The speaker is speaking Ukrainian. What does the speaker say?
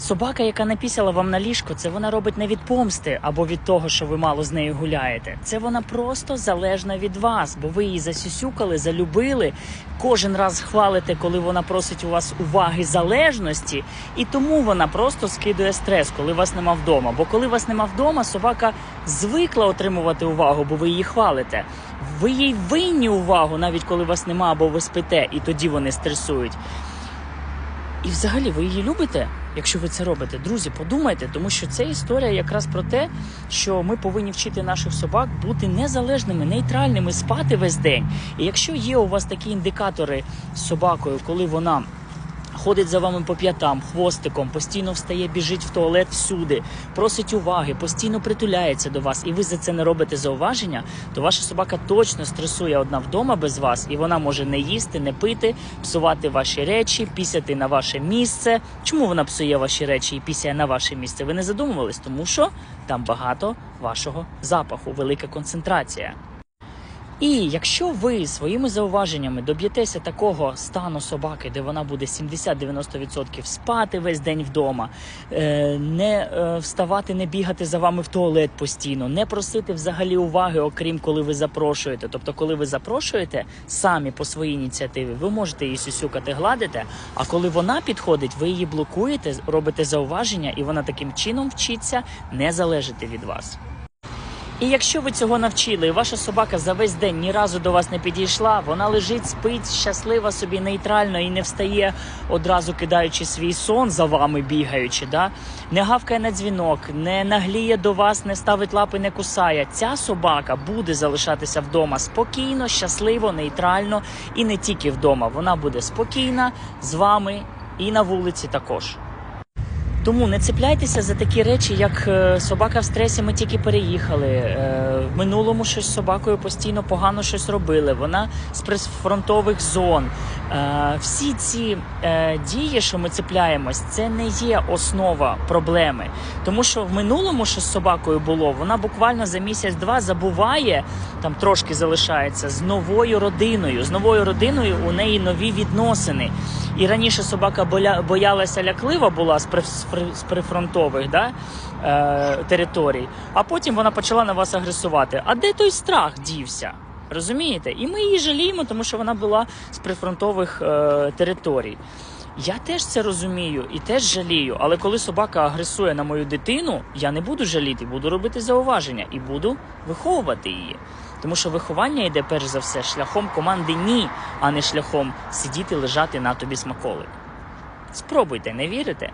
Собака, яка напісяла вам на ліжко, це вона робить не від помсти або від того, що ви мало з нею гуляєте. Це вона просто залежна від вас, бо ви її засюсюкали, залюбили. Кожен раз хвалите, коли вона просить у вас уваги залежності, і тому вона просто скидує стрес, коли вас нема вдома. Бо коли вас нема вдома, собака звикла отримувати увагу, бо ви її хвалите. Ви їй винні увагу, навіть коли вас нема або ви спите, і тоді вони стресують. І взагалі ви її любите, якщо ви це робите. Друзі, подумайте, тому що це історія якраз про те, що ми повинні вчити наших собак бути незалежними, нейтральними, спати весь день. І якщо є у вас такі індикатори з собакою, коли вона. Ходить за вами по п'ятам, хвостиком, постійно встає, біжить в туалет всюди, просить уваги, постійно притуляється до вас, і ви за це не робите зауваження, то ваша собака точно стресує одна вдома без вас, і вона може не їсти, не пити, псувати ваші речі, пісяти на ваше місце. Чому вона псує ваші речі і пісяє на ваше місце? Ви не задумувались, тому що там багато вашого запаху, велика концентрація. І якщо ви своїми зауваженнями доб'єтеся такого стану собаки, де вона буде 70-90% спати весь день вдома, е, не е, вставати, не бігати за вами в туалет постійно, не просити взагалі уваги, окрім коли ви запрошуєте. Тобто, коли ви запрошуєте самі по своїй ініціативі, ви можете її сюсюкати, гладити. А коли вона підходить, ви її блокуєте, робите зауваження, і вона таким чином вчиться не залежати від вас. І якщо ви цього навчили, і ваша собака за весь день ні разу до вас не підійшла, вона лежить, спить, щаслива собі нейтрально і не встає, одразу кидаючи свій сон за вами бігаючи, да? не гавкає на дзвінок, не нагліє до вас, не ставить лапи, не кусає. Ця собака буде залишатися вдома спокійно, щасливо, нейтрально і не тільки вдома. Вона буде спокійна з вами і на вулиці також. Тому не цепляйтеся за такі речі, як е, собака в стресі. Ми тільки переїхали. е, В минулому щось з собакою постійно погано щось робили. Вона з прифронтових зон. Е, Всі ці е, дії, що ми цепляємось, це не є основа проблеми. Тому що в минулому, що з собакою було, вона буквально за місяць-два забуває, там трошки залишається з новою родиною. З новою родиною у неї нові відносини. І раніше собака боялася ляклива була з прифронтових да, е, територій, а потім вона почала на вас агресувати. А де той страх дівся? Розумієте? І ми її жаліємо, тому що вона була з прифронтових е, територій. Я теж це розумію і теж жалію, але коли собака агресує на мою дитину, я не буду жаліти, буду робити зауваження і буду виховувати її. Тому що виховання йде перш за все шляхом команди ні, а не шляхом сидіти, лежати на тобі смаколик. Спробуйте, не вірите?